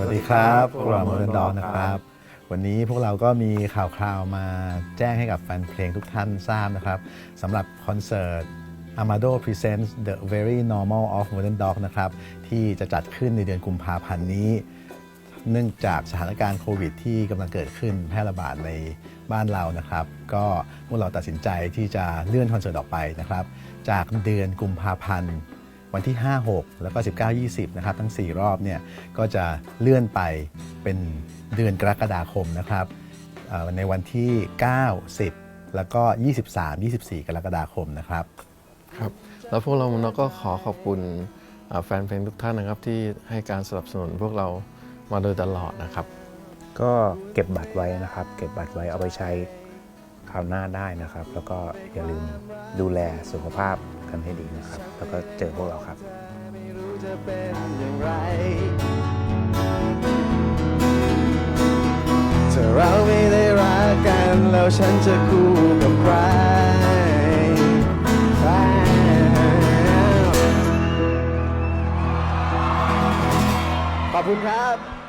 วัสดีครับพวกเราเมอร์ดอนนะครับ วันนี้พวกเราก็มีข่าวคราวมาแจ้งให้กับแฟนเพลงทุกท่านทราบนะครับสำหรับคอนเสิร์ต Amado Presents The Very Normal of Modern Dog นะครับที่จะจัดขึ้นในเดือนกุมภาพันธ์นี้ เนื่องจากสถานการณ์โควิด ที่กำลังเกิดขึ้นแพร่ระบาดในบ้านเรานะครับ ก็พวกเราตัดสินใจที่จะเลื่อนคอนเสิร์ตออกไปนะครับ จากเดือนกุมภาพันธ์ วันที่ 5 6 แล้วก็ 19 20 นะครับ ทั้ง 4 รอบเนี่ยก็จะเลื่อนไปเป็นเดือนกรกฎาคมนะครับเอ่อในวันที่ 9 10 แล้วก็ 23 24 กรกฎาคมนะครับครับแล้วพวกเราเราก็ขอขอบคุณอ่าแฟนเพลงทุกท่านนะครับ ที่ให้การสนับสนุนพวกเรามาโดยตลอดนะครับ ก็เก็บบัตรไว้นะครับ เก็บบัตรไว้เอาไปใช้คราวหน้าได้นะครับ แล้วก็อย่าลืมดูแลสุขภาพ กันให้ดีนะครับ แล้วก็เจอพวกเราครับถ้าเราไม่ได้รักกันแล้วฉันจะคู่กับใครขอบคุณครับ